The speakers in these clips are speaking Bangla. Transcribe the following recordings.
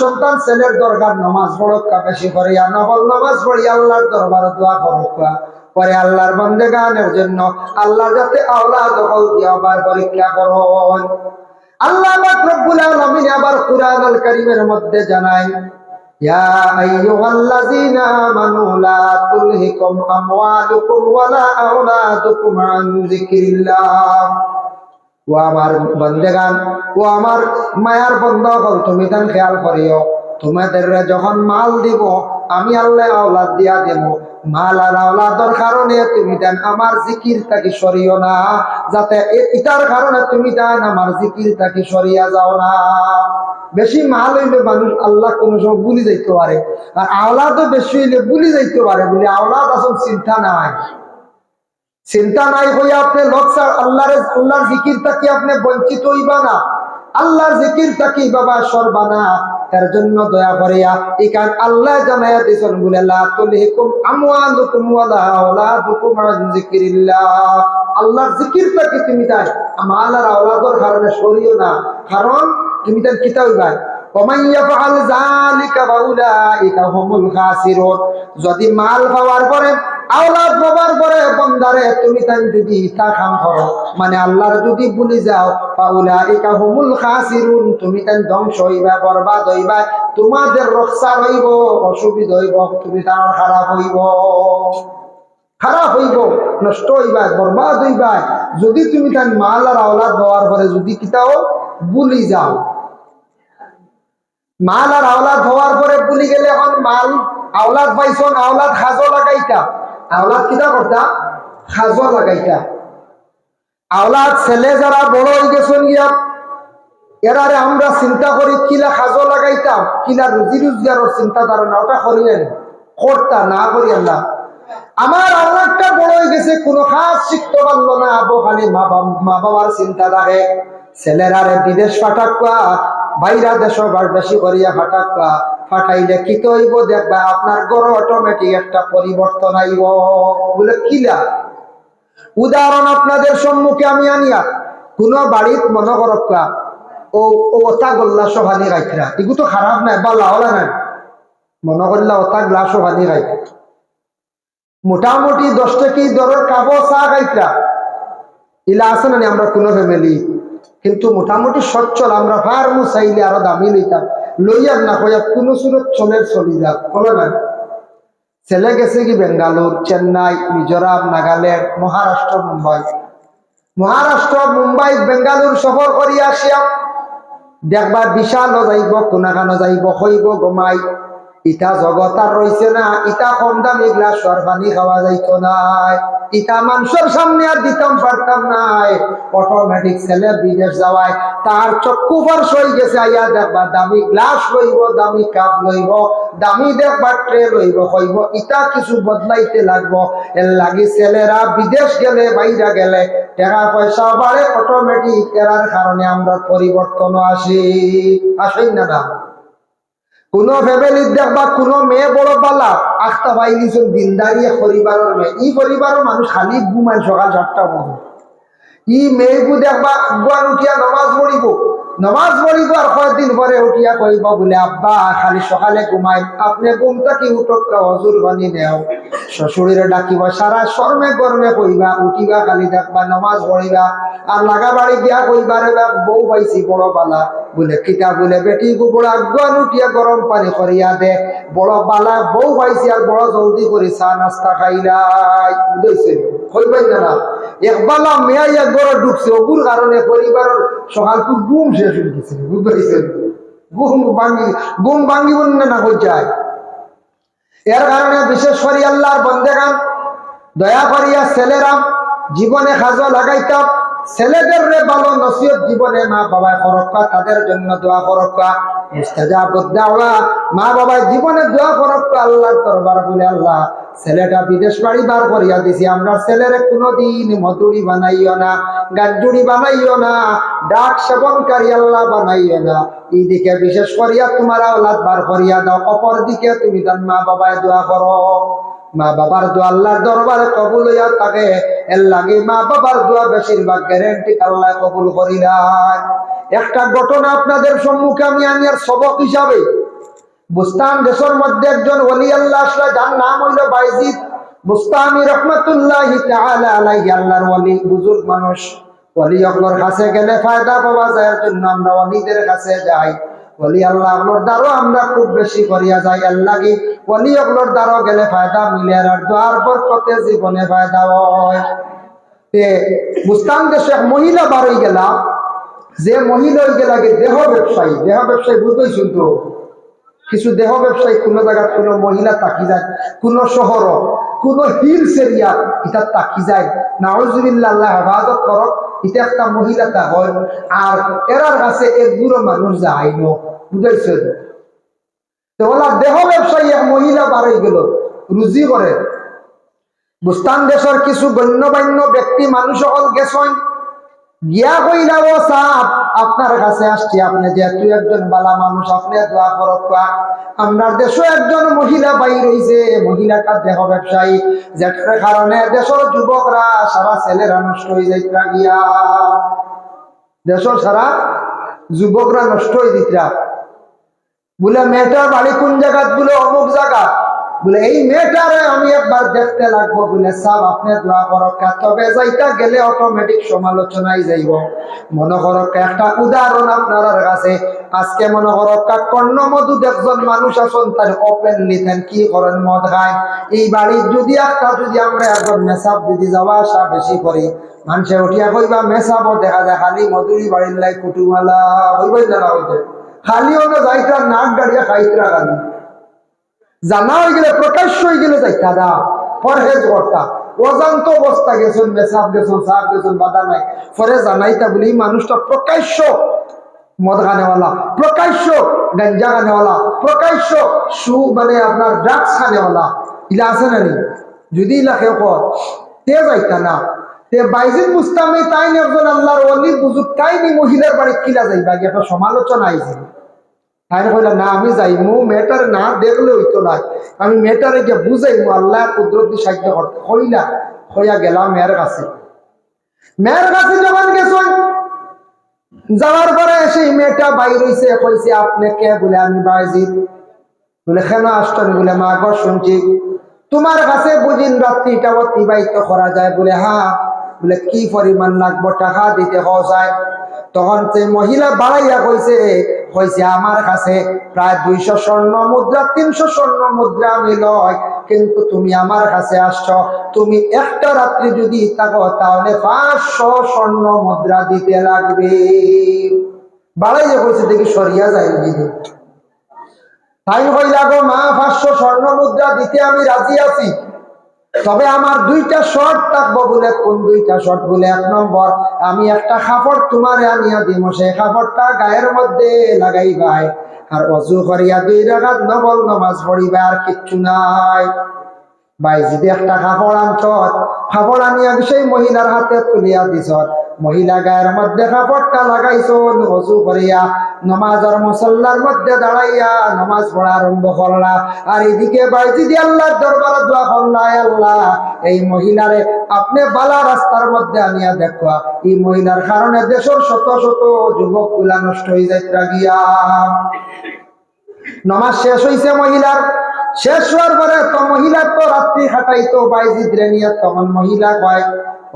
সন্তান ছেলের দরকার নমাজ পড়কা বেশি করিয়া নকল নামাজ পড়ি, আল্লাহর দরবার দোয়া করকা পরে আল্লাহর বন্দে গানের জন্য আল্লাহ যাতে আওলা দখল দিয়ে আবার পরীক্ষা করুন। আল্লাহ রব্বুল আলামিন আবার কুরআন আল কারীমের মধ্যে জানায়, ইয়া আইয়ুহাল্লাযীনা আমানু লা তুলহিকুম আমওয়ালুকুম ওয়ালা আওলাদুকুম আন যিকরিল্লাহ। ও আমার বন্দেগান, ও আমার মায়ার বন্ধ হল তুমি তান খেয়াল করিও। তোমাদের যখন মাল দিব, আমি আল্লাহ আওলাদ দিয়া দেব। মাল আর আওলাদর কারণে তুমি দেন আমার জিকির তাকে সরিও না, যাতে এটার কারণে তুমি দেন আমার জিকির তাকে সরিয়া যাও না। বেশি মাল হইলে মানুষ আল্লাহ কোন সময় ভুলি যাইতে পারে, আর আওলাদও বেশি হইলে ভুলি যাইতে পারে বলে আওলাদ আসল চিন্তা নাই। চিন্তা নাই হইয়া আপনি লক্সার আল্লাহর আল্লাহর জিকির থাকি আপনি বঞ্চিত হইবা না। আল্লাহর জিকির থাকি বাবা সরবা না। এর জন্য দয়া করিয়া ইকান আল্লাহ জানাইয়া দিছেন বলে, লা তুলহিকুম আমওয়ালুকুম ওয়ালা আওলাদুকুম আন যিকরিল্লাহ। আল্লাহর জিকির থাকি তুমি তাই। আমার আওলাদর কারণে সরিও না। কারণ তুমি তাই কিতা হইবা যদি মাল পাওয়ার পরে, আওলাদ পাওয়ার পরে বন্দারে তুমি তাই যদি ইস্তাকাম করো মানে আল্লাহর যদি ভুলি যাও হুমুল খাসিরুন, তুমি তাই ধ্বংস হইবা, বরবাদ হইবা, তোমাদের রক্ষা হইব অসুবিধা হইব, তুমি তার খারাপ হইব। খারাপ হইব, নষ্ট হইবা, বরবাদ হইবা। যদি তুমি তাই মাল আর আওলাদ পাওয়ার পরে যদি কিতাও ভুলি যাও মাল আর আওলাদ হওয়ার পরে ভুলি গেলে এখন মাল, আওলাদ পাইছন, আওলাদ খাজো লাগাইতা। আওলাদ কিনা করতা খাজো লাগাইতা। আওলাদ ছেলে যারা বড় হয়ে গেছেন গিয়া এরারে আমরা চিন্তা করি, কিলা খাজো লাগাইতাম কিলা রুজি রোজগারের চিন্তা ধারণা ওটা করি না? করতা না করি আল্লাহ আমার আল্লাহটা বড় হয়ে গেছে, কোনো খাস শিখতে পারল না, আবু খালি মা বাব- মা বাবার চিন্তা থাকে। ছেলেরারে বিদেশ ফাটাকা বাইরা দেশ বেশি করিয়া ফাটাকা ফাটাইলে কি তো হইব দেখবা? আপনার গড় অটোমেটিক একটা পরিবর্তন আইব বলে, কিলা? উদাহরণ আপনাদের সম্মুখে আমি আনিয়া কোন বাড়িত মনে করকা ও গল্লা খারাপ নাই, বা মোটামুটি দশ টাকি দরের কাবো চা গাইতরা ইলা আছে নি আমরা কোনো ফ্যামিলি কিন্তু মোটামুটি সচ্ছল, আমরা ফার্মু চাইলে আরও দামি লইতাম। লইয়ার না, কইয়া কোনো সুরত চলের চলি যাক, বলো না। ছেলে গেছে কি বেঙ্গালোর, চেন্নাই, মিজোরাম নাগাল্যান্ড মহারাষ্ট্র, মুম্বাই। মহারাষ্ট্র, মুম্বাই, বেঙ্গালোর সফর করি আসিয়া দেখবা বিশাল যাইব কোনাখানো যাইব, হইব গমাই ইটা জগত আর রইছে না, ইটা কম দাম এগুলা সর পানি খাওয়া যাইতো নাই। ইটা মানুষের সামনে আর দিতাম পারতাম নাই। অটোমেটিক ছেলে বিদেশ যাওয়ায় তার চক্ষু ফার্স হয়ে গেছে আইয়া দেখবা দামি গ্লাস লইব, দামি কাপ লইব, দামি দেখবা ট্রে লইব হইব ইটা কিছু বদলাইতে লাগবো। এর লাগি ছেলেরা বিদেশ গেলে বাইরা গেলে, টাকা পয়সা বাড়ে অটোমেটিক এরার কারণে আমরা পরিবর্তন আসি আসেন না না কোন ফ্যামিলির দেখবা কোন মেয়ে বড় পালা আখতা পাই নিছেন দিনদারিয়ে পরিবারের মেয়ে। ই পরিবারের মানুষ খালি ঘুমায় সকাল সাতটা মতো ই মেয়েগু দেখবা আগুয়ান উঠিয়া নমাজ পড়িব নমাজ পড়িব আর কয়েকদিন পরে উঠিয়া কইব বলে, আব্বা, খালি সকালে ঘুমাই। আপনি ঘুমটা কি উঠক হজুর বানি নেও। শ্বশুরের ডাকিব, সারা শর্মে গরমে কইবা, উঠিবা, খালি দেখবা, নমাজ পড়িবা। আর লাগা বাড়ি গিয়া কইবা রে বউ পাইছি, বড় বালা। বলে, কিতা বলে, বেটি গু বড় আগুয়ান উঠিয়া গরম পানি করিয়া দে। বড় বালা, বউ পাইছি, আর বড় জলদি করে চা, নাস্তা খাইলাই বুঝেছে কইবাই না। একবালা মেয়া গড় ঢুকছে ওগুর কারণে পরিবারের সকালকে ঘুম শেষ হয়ে গেছে ভাঙ্গি, ঘুম ভাঙ্গিব না এর কারণে বিশেষ করে আল্লাহর দয়া করিয়া জীবনে খাজা লাগাইতাম। ছেলেদের ভালো নসিহত জীবনে মা বাবা করক্কা তাদের জন্য দোয়া করক্কা মুস্তাজাব দাওয়া, মা বাবা জীবনে দোয়া করক্কা আল্লাহর দরবার বলে আল্লাহ ছেলেটা বিদেশ বাড়ি বার করিয়া দিছি। আমরা ছেলেরে কোনোদিন মধুরি বানাইও না গাঞ্জুরি বানাইও না, ডাক সেবনকারী আল্লাহ বানাইও না। এই দিকে বিশেষ করিয়া তোমার আওলাদ বার করিয়া দাও। অপর দিকে তুমি তার মা বাবায় দোয়া করো। মা বাবার দোয়া আল্লাহর দরবারে কবুল হইয়া থাকে। এর লাগে মা বাবার দোয়া বেশিরভাগ গ্যারেন্টি আল্লাহ কবুল করিলাম একটা ঘটনা আপনাদের সম্মুখে আমি আর সবক হিসাবে বুস্তান দেশের মধ্যে একজন ওলি আল্লাহ আসলে, যার নাম হইল বাইজিদ। বুস্তানি রহমতুল্লাহ আলাইহি, আল্লাহর ওলি, বুজুর্গ মানুষ। ওলি কাছে গেলে ফায়দা পাওয়া যায় জন্য আমরা ওলিদের কাছে যাই। ওলি আল্লাহ দ্বারও আমরা খুব বেশি করিয়া যাই আল্লাহ কি ওলি দ্বারও গেলে ফায়দা মিলে, আর দোয়ার জীবনে ফায়দা হয়। তে দেশে এক মহিলা হয়ে গেলা যে মহিলা গেলা দেহ ব্যবসায়ী দেহ ব্যবসায়ী বুঝতেই শুনতো কিছু দেহ ব্যবসায়ী, কোনো জায়গায় কোনো মহিলা তাকি যায়, কোনো শহর, কোনো হিলস এরিয়া এটা তাকি যায়। নাওজুবিল্লাহ আল্লাহ হেফাজত করক এটা একটা মহিলা তা হয়। আর এরার কাছে এক বুড়ো মানুষ যায় ন ওলা দেহ ব্যবসায়ী এক মহিলা বাড়াই গেল, রুজি করে। বুস্তান দেশের কিছু গণ্যমান্য ব্যক্তি মানুষ সকল গেছেন গিয়া আপনার কাছে আসছি, আপনি যেহেতু একজন বালা মানুষ, আপনি দোয়া করক আপনার একজন মহিলা বাই রইছে মহিলাটা দেহ ব্যবসায়ী যেটার কারণে দেশের যুবকরা সারা ছেলেরা নষ্ট হয়ে যাইতরা গিয়া। দেশের সারা যুবকরা নষ্ট হয়ে দিতরা বলে, মেয়েটার বাড়ি কোন জায়গাত? বলে, অমুক জায়গা। বলে, এই মেয়েটারে আমি একবার দেখতে লাগবো বলে সাব আপনি দোয়া করক্কা তবে যাইটা গেলে অটোমেটিক সমালোচনায় যাইব। মনে করক্কা একটা উদাহরণ আপনার কাছে। আজকে মনে করক্কা কর্ণ মধু একজন মানুষ আছেন, তার ওপেন লিখেন কি করেন, মদ খায়। এই বাড়ির যদি একটা, যদি আমরা একজন মেসাব যদি যাওয়া আসা বেশি করি, মানুষে উঠিয়া কইবা, মেসাবও দেখা যায়, খালি মধুরি বাড়ির লাই কুটুমালা হইবই না হইতে খালি ওটা যাইতা নাক গাড়িয়া খাইতরা গালি জানা হয়ে গেলে, প্রকাশ্য হয়ে গেলে যাইতা দা পরহেজ করতা অজান্ত অবস্থা গেছেন মেসাব গেছেন, সাপ গেছেন, বাধা নাই। পরে জানাইতা বলি মানুষটা প্রকাশ্য মদ খানেওয়ালা প্রকাশ্য গঞ্জা খানেওয়ালা প্রকাশ্য সু মানে আপনার ড্রাগস খানেওয়ালা ইলা আছে না নি যদি ইলা কেউ কর তে যাইতা না। তে বাইজিদ মুস্তামি তাই একজন আল্লাহর অলি বুজুর তাই নি মহিলার বাড়ি কিলা যাইবা? একটা সমালোচনা আইছিল তাই কইলা না, আমি যাই। মু মেয়েটার না দেখলে হইতো না। আমি গিয়ে আল্লাহ কুদরতি সাহায্য করতে হইলা হইয়া গেলাম মেয়ের কাছে। মেয়ের কাছে যখন গেছেন, যাওয়ার পরে সেই মেয়েটা বাইর কইছে কে বলে আমি বাইজিদ বলে, কেন আসতেন বলে, মা গো, শুনছি। তোমার কাছে বুঝিন রাত্রিটা অতিবাহিত করা যায়? বলে হ্যাঁ। বলে, কি পরিমাণ লাগবো? টাকা দিতে হওয়া যায়। তখন সে মহিলা বাড়াইয়া কইছে কইছে, আমার কাছে প্রায় দুইশো স্বর্ণ মুদ্রা, তিনশো স্বর্ণ মুদ্রা আমি লয় কিন্তু তুমি আমার কাছে আসছ। তুমি একটা রাত্রি যদি থাকো, তাহলে পাঁচশো স্বর্ণ মুদ্রা দিতে লাগবে। বাড়াইয়া কইছে, দেখি সরিয়া যায় দিদি তাই হইলা গো মা, পাঁচশো স্বর্ণ মুদ্রা দিতে আমি রাজি আছি। তবে আমার দুইটা শর্ট থাকব বলে, কোন দুইটা শর্ট বলে? এক নম্বর, আমি একটা খাপড় তোমারে আনিয়া দিব সেই খাপড়টা গায়ের মধ্যে লাগাইবাই। আর অজু করিয়া দুই রাখাত নবল নমাজ পড়িবা আর কিচ্ছু নাই। ভাই, যদি একটা কাপড় আনত আনিয়া সেই মহিলার হাতে তুলিয়া মহিলা গায়ের মধ্যে লাগাইছ করিয়া নমাজের মুসল্লার মধ্যে দাঁড়াইয়া নমাজ পড়া আরম্ভ করলা আর এদিকে আল্লাহর দোয়া করলা "আয় আল্লাহ, এই মহিলারে আপনি বালা রাস্তার মধ্যে আনিয়া দেখবা এই মহিলার কারণে দেশের শত শত যুবকগুলা নষ্ট হয়ে যাইতে গিয়া। নমাজ শেষ হইছে মহিলার শেষ হওয়ার পরে তো মহিলা তো রাত্রি খাটাইতো বাইজিদ রে নিয়ে তখন মহিলা কয়,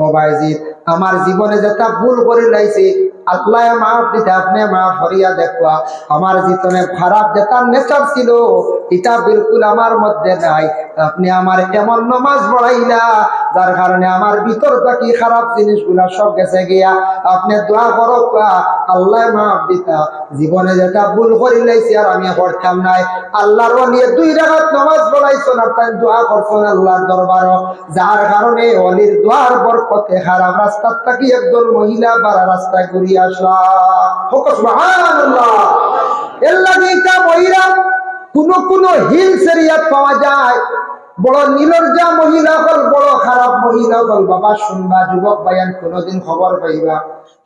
ও বাইজিদ, আমার জীবনে যেটা ভুল করে লাইছি, আল্লাহ মাফ দিতে আপনি মাফ হরিয়া দেখবা আমার জীবনে খারাপ যেটা নেচার ছিল, এটা বিলকুল আমার মধ্যে নাই, আপনি আমার এমন নমাজ পড়াইলা যার কারণে আমার ভিতর থাকি খারাপ জিনিসগুলা সব গেছে গিয়া, আপনি দোয়া করো আল্লাহ মাফ দিতা। জীবনে যেটা ভুল করি লাইছি আর আমি করতাম নাই। আল্লাহর নিয়ে দুই রাখাত নামাজ পড়াইছো না, তাই দোয়া করছ আল্লাহর দরবার যার কারণে অলির দোয়ার বরকতে খারাপ রাস্তার থাকি একজন মহিলা বারা রাস্তায় ঘুরিয়ে আসলা হোক, সুবহানাল্লাহ। এর লাগে মহিলা, কোন কোন হিলস এরিয়াত পাওয়া যায়। বড় নিলজ্জা মহিলা হল, বড় খারাপ মহিলা হল। বাবা, শুনবা, যুবক, বায়ান, কোনোদিন খবর পাইবা।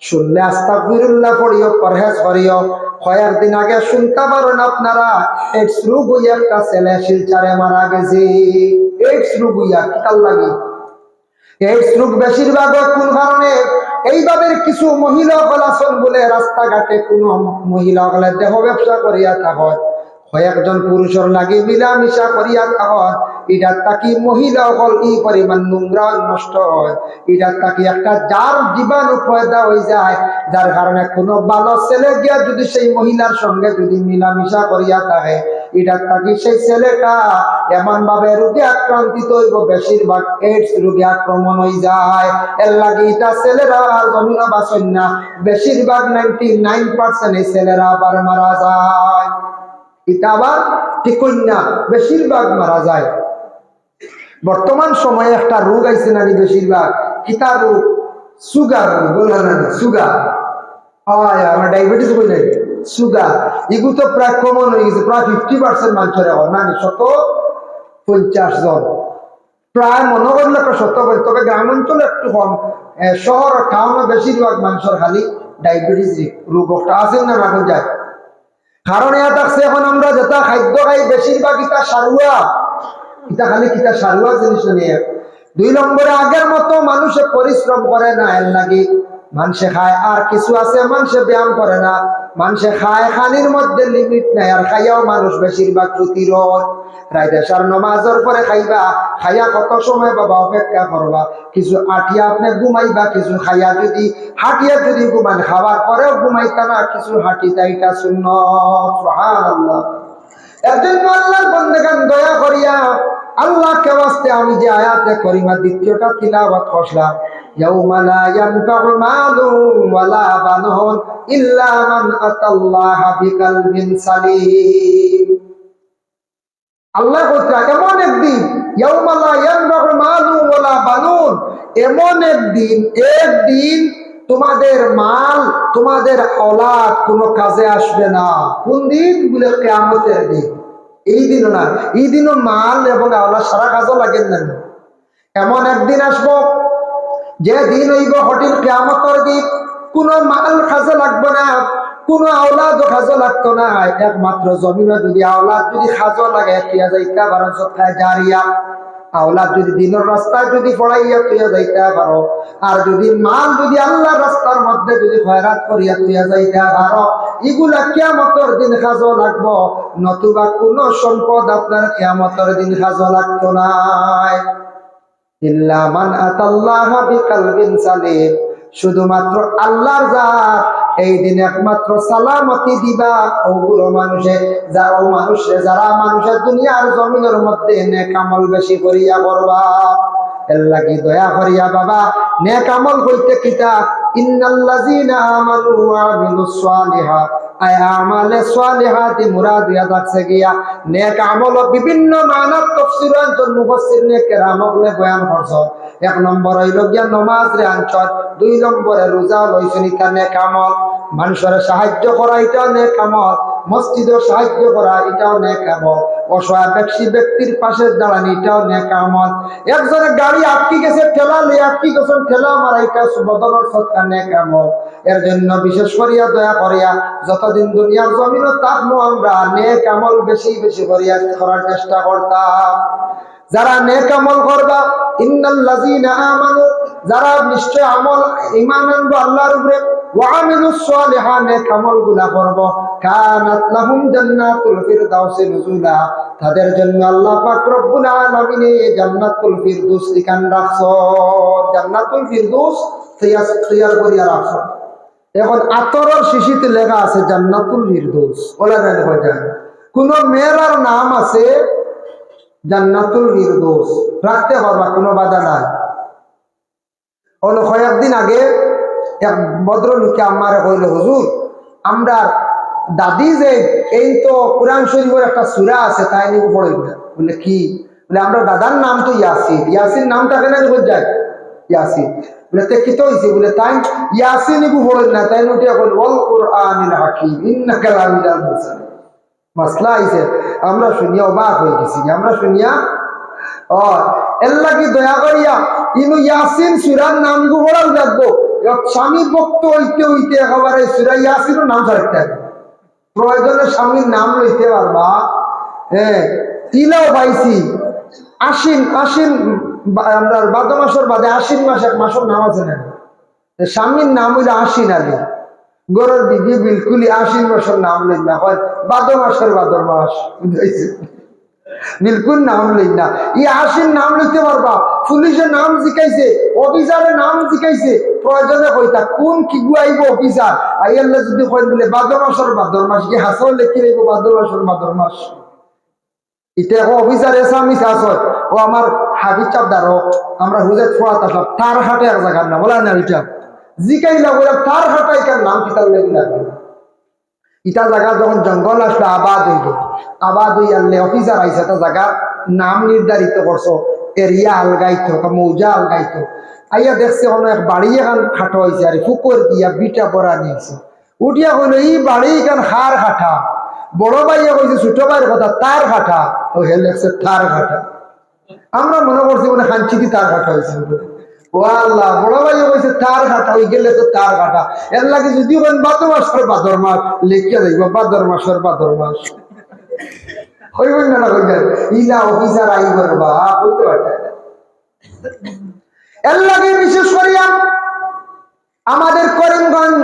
শুনলে আস্তা বিরুল্লাহ পড়িও, পরহেজ করিও। কয়েকদিন আগে শুনতে পারেন আপনারা এইডস রোগ হইয়া একটা ছেলে শিলচারে মারা গেছে। এইডস রোগ হইয়া কিতাল লাগে। এইডস রোগ বেশিরভাগ কোন কারণে? এইভাবে কিছু মহিলা কলাচল বলে রাস্তাঘাটে কোনো মহিলা গলে দেহ ব্যবসা করিয়া থাকত কয়েকজন পুরুষের লাগি মিলামিশা করিয়া থাকত এটা তাকি মহিলা হল ই পরিমাণ নোংরা নষ্ট হয়। এটা তাকি একটা যার জীবাণু পয়দা হয়ে যায়, যার কারণে কোনো ভালো ছেলে গিয়া যদি সেই মহিলার সঙ্গে যদি মিলামিশা করিয়া থাকে, এটা তাকি সেই ছেলেটা এমন ভাবে রোগে আক্রান্তিত হইব, বেশিরভাগ এইডস রোগে আক্রমণ হয়ে যায়। এর লাগে এটা ছেলেরা আর জমিন বাসন না, বেশিরভাগ নাইনটি নাইন পার্সেন্ট এই ছেলেরা আবার মারা যায়। এটা আবার ঠিক না, বেশিরভাগ মারা যায়। বর্তমান সময়ে একটা রোগ আইছে নানি বেশিরভাগ? কিতা রোগ, সুগার বললাম না সুগার। হয়, আমার ডায়াবেটিস নাই, সুগার। এগুলো তো প্রায় কমন হয়ে গেছে, প্রায় ফিফটি পার্সেন্ট মানুষের এখন, না শত পঞ্চাশ জন। প্রায় মনে করলে শত তবে গ্রাম অঞ্চলে একটু কম। শহর টাউনে বেশিরভাগ মানুষের খালি ডায়াবেটিস রোগটা আছে না রাখুন যায় কারণ থাকছে এখন আমরা যেটা খাদ্য খাই বেশিরভাগ ইটা সারুয়া। ইটা খালি কিতা সারুয়া জিনিস নিয়ে। দুই নম্বরে, আগের মতো মানুষে পরিশ্রম করে না, এর লাগি মানুষে খায়। আর কিছু আছে, মানুষে ব্যায়াম করে না। মানুষে খায়, খানির মধ্যে লিমিট নাই, আর খাইয়াও মানুষ বেশিরভাগ নমাজের পরে খাইবা, খাইয়া কত সময় বাবা অপেক্ষা করবা? কিছু আঠিয়া আপনি ঘুমাইবা, কিছু খাইয়া যদি, হাটিয়া যদি ঘুমান খাবার পরেও ঘুমাইতা না, কিছু হাঁটিতা এটা শূন্য এর আল্লাহর বন্দেগান দয়া করিয়া, আল্লাহকে ওয়াস্তে আমি যে আয়াতে করিমা, দ্বিতীয়টা তিলাওয়াত করলাম ইয়াউমা লা ইয়ানফাউ মালুন ওয়ালা বানুন ইল্লা মান বানুন, এমন একদিন একদিন তোমাদের মাল, তোমাদের অলাদ কোনো কাজে আসবে না। কোন দিন বলে কেয়ামতের দিন? এই দিনও না, এই দিনও মাল এবং আওলাদ সারা কাজও লাগেন না। এমন একদিন আসব যে দিন হইব হটিল কেয়ামতের দিন কোনো মাল কাজে লাগবে না, কোনো আওলাদ কাজে লাগতো না। একমাত্র জমিনে যদি আওলাদ যদি খাজো লাগে তুইয়া যাইতা বারো সপ্তাহে জারিয়া আওলাদ যদি দিনের রাস্তায় যদি পড়াইয়া তুইয়া যাইতে পারো, আর যদি মাল যদি আল্লাহর রাস্তার মধ্যে যদি খয়রাত করিয়া তুইয়া যাইতে পারো, এগুলা কিয়ামতের দিন খাজো লাগবো, নতুবা কোনো সম্পদ আপনার কিয়ামতের দিন খাজো লাগতো নাই। ইল্লা মান আতাল্লাহ বিকালবিন সালিম, শুধুমাত্র আল্লাহর জাত এই দিন একমাত্র সালামতি দিবা ওগুলো মানুষে। যা, ও মানুষে, যারা মানুষের দুনিয়ার জমিনের মধ্যে এনে কামল বেশি করিয়া করবা। এর দয়া করিয়া বাবা নে কামল কইতে কিতাব ইন্নাল্লাযীনা আমানু ওয়া আমিলুস সালিহাত। আমালে সালিহাতি মুরাদ ইয়া থাকছে গিয়া। নেক আমল বিভিন্ন মানত তাফসীর অঞ্চল মুফাসসির নে কেরামকলে বয়ান এক নম্বর হইল গিয়া আনছর। দুই নম্বরে রোজা লইছেন ইতা নেক আমল। মানুষের সাহায্য করা, এটাও নেক আমল। মসজিদে সাহায্য করা, এটাও নেক আমল। অসহায় ব্যক্তি, ব্যক্তির পাশে দাঁড়ানি, এটাও নেক আমল। একজনের গাড়ি আটকি গেছে, ঠেলা লিয়ে গেছেন, ঠেলা মারা, এটা এর জন্য বিশেষ করিয়া, দয়া করিয়া, যতদিন দুনিয়ার জমিনও থাকব আমরা নেক বেশি বেশি করিয়া করার চেষ্টা করতাম। যারা নেক করবা, ইন্নাল্লাযীনা আমানু, যারা নিশ্চয় আমল, ঈমান আনব আল্লাহর উপরে করব তাদের জন্য আল্লাহ পাক রব্বুল আলামিন জান্নাতুল ফিরদৌস রাখছো। জান্নাতুল ফিরদৌস রাখছো। এখন আতরের শিশিতে লেখা আছে জান্নাতুল ফিরদৌস। ওলা জানে কয়টা কোন মেয়ের নাম আছে জান্নাতুল ফিরদৌস। রাখতে পারবা, কোনো বাধা নাই। হলো কয়েকদিন আগে ভদ্রলোকে আমার কইল, হুজুর, আমরা দাদি যে এই তো কোরআন শরীফের একটা সুরা আছে, তাই নিয়ে পড়ে বলে, কি? বলে, আমরা দাদার নাম তো ইয়াসিন। ইয়াসিন নামটা কেন যায়? ইয়াসিন। বলে, তে কি তাই না, তাই আমরা শুনিয়া অবাক হয়ে গেছি, আমরা শুনিয়া এল্লা কি দয়া করিয়া ইয়াসিন স্বামী ভক্ত হইতে হইতে একেবারে সুরা ইয়াসিনও নাম রাখতে প্রয়োজনে স্বামীর নাম লইতে পারবা। হ্যাঁ তিলাও পাইছি। আশ্বিন আশ্বিন আমরা বাদ মাসের বাদে আশ্বিন মাস এক মাসের নাম আছে না। স্বামীর নাম হইলে আশ্বিন আলী। গরুর বিবি বিলকুলই আশ্বিন মাসের নাম লই না হয় বাদ মাসের বাদর মাস। বিলকুল নাম লই না ই আশ্বিন নাম লিখতে পারবা। পুলিশের নাম জিকাইছে অফিসারের নাম জিকাইছে প্রয়োজনে কইতা কোন কি গুয়াইব অফিসার আইয়াল্লা যদি কই বলে বাদর মাসের বাদর মাস কি হাসাও লেখি রাখব বাদর মাসের বাদর মাস এটা অফিসার এসা আমি চাষ হয়। ও আমার হাগির চাপ দাঁড়ো আমরা হুজেত ফোড়াত আসলাম তার হাটে এক জায়গার নাম বলা না ওইটা জিকাইলা বলে তার হাটাই কার নাম কি তার লেগে লাগবে ইটা জায়গা যখন জঙ্গল আসলো আবাদ হইল আবাদ হই আনলে অফিসার আইসে একটা জায়গার নাম নির্ধারিত করছ এরিয়া আলগাইতো বা মৌজা আলগাইতো। আইয়া দেখছে কোনো এক বাড়ি এখান খাটো হয়েছে আর ফুকর দিয়া বিটা বড়া নিয়েছে। উঠিয়া কইল এই বাড়ি এখান হার খাটা। বড় ভাইয়া কইছে, ছোট ভাইয়ের কথা, তার খাটা। ও হে লেখছে তার খাটা। আমরা মনে করছি মানে খানচিতি তার কাটা হয়েছে ও আল্লাহ, বড় ভাই কইছে, তার কাটা ওই গেলে তো তার কাটা এর লাগে যদি ওখানে বাদর মাসের, বাদর মাস। লিখিয়া যাইব, বাদর মাসের, বাদর মাস। আমাদের করিমগঞ্জ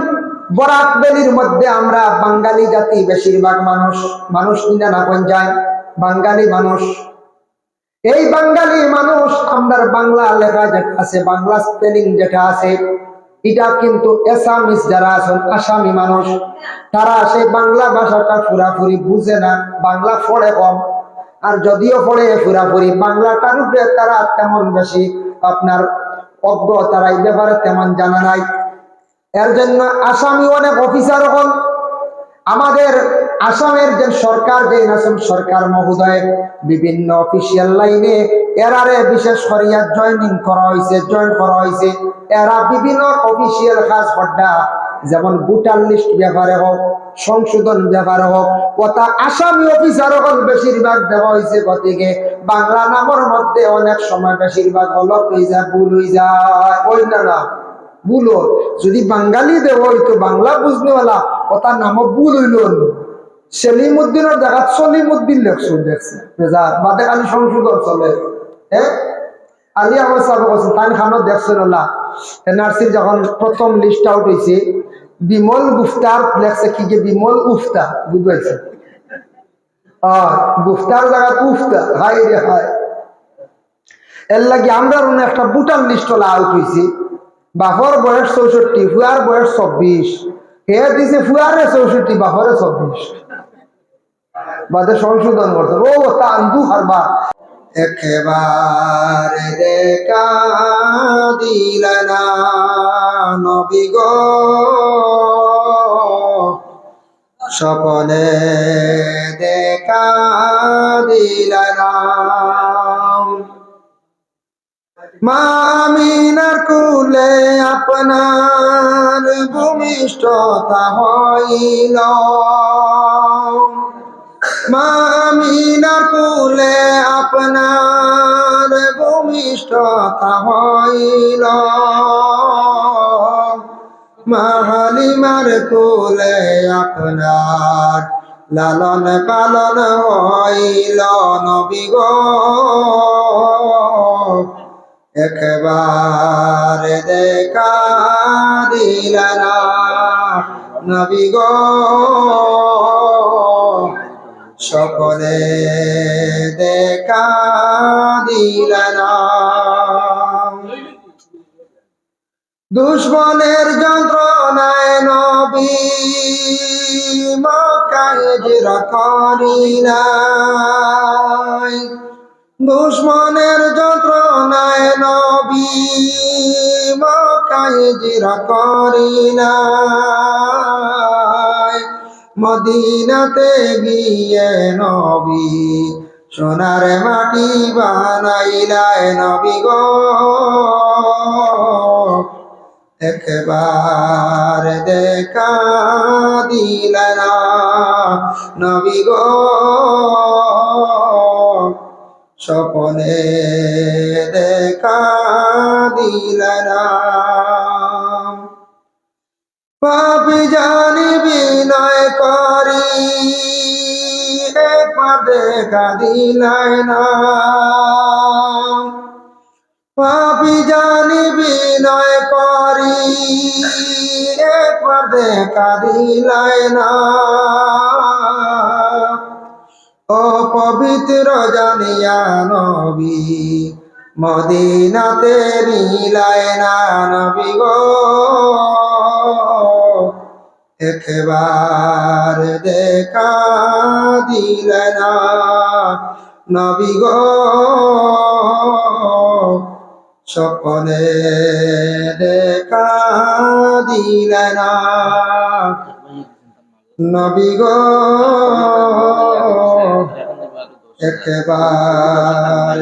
বরাক বেলির মধ্যে আমরা বাঙালি জাতি বেশিরভাগ মানুষ মানুষ কিনা না কোন যায়, বাঙালি মানুষ। এই বাঙালি মানুষ আমরা বাংলা লেখা যেটা আছে, বাংলা স্পেলিং যেটা আছে এটা কিন্তু এসামিস যারা আছেন, আসামি মানুষ, তারা সেই বাংলা ভাষাটা পুরাপুরি বুঝে না, বাংলা পড়ে কম। আর যদিও পড়ে পুরাপুরি বাংলাটার উপরে তারা তেমন বেশি, আপনার অজ্ঞ তারা এই ব্যাপারে তেমন জানা নাই। এর জন্য আসামি অনেক অফিসার হল আমাদের আসামের যে সরকার, যে আসাম সরকার মহোদয়, বিভিন্ন অফিসিয়াল লাইনে এরারে বিশেষ করিয়া জয়েনিং করা হয়েছে জয়েন করা হয়েছে এরা বিভিন্ন অফিসিয়াল কাজ করডা যেমন ভোটার লিস্ট ব্যাপারে হোক, সংশোধন ব্যাপারে হোক, কথা আসামি অফিসার হল বেশিরভাগ দেওয়া হয়েছে গতিকে বাংলা নামের মধ্যে অনেক সময় বেশিরভাগ গলত হয়ে যায়, ভুল হয়ে যায়। ওই না না, ভুল। যদি বাঙালি দেব হইতো বাংলা বুঝনেওয়ালা ওটার নামও ভুল হইল। সেলিম উদ্দিনের জায়গা সলিম উদ্দিন লেখছো, দেখছে। বেজার, বাদে খালি সংশোধন চলে। হ্যাঁ আলি আমার সাহেব কৈছে তাই খানো দেখছেন এনআরসির যখন প্রথম লিস্ট আউট হয়েছে বিমল গুফতার লেখছে কি যে বিমল উফতা আহ গুফতার জায়গা উফতা, হাই রে হাই। এর লাগে আমরা একটা বুটার লিস্ট ওলা আউট হয়েছে বাপর বয়স চৌষট্টি ফুয়ার বয়স চব্বিশ। হে দিছে ফুয়ারে চৌষট্টি বাপরে চব্বিশ। বাদে সংশোধন করছে ও, তা আন্দু হারবা একেবারে দেখা দিলানা নবী গো। স্বপনে দেখা দিলানা মামিনার কুলে আপনার ভূমিষ্ঠতা হইল। মামিনার কুলে আপনার ভূমিষ্ঠতা হইল। মাহালিমার কুলে আপনার লালন পালন হইল নবী গো। একবার দেখা দিলানা নবী গো। সকলে দেখা দিলানা দুশ্মনের যন্ত্রণায় নবী জিরা করিলাই। দুশ্মনের যন্ত্রণায় নবী মক্কায় জিরা করিলাই। মদিনাতে গিয়ে নবী সোনার মাটি বানাইলায় নবী গো। একবার দেখা দিলানা নবী গো। স্বপনে দেখা দিলানা পাপি জানি বিনয় করি একবার দেখা দিলাই না। পাপি জানি বিনয় করি একবার দেখা দিলাই না। ও পবিত্র জানিয়া নবী মদিনাতে নিলাই না নবী গো। একবার দেখা দিলে না নবী গো। সকলে দেখা দিলে না নবী গো। একবার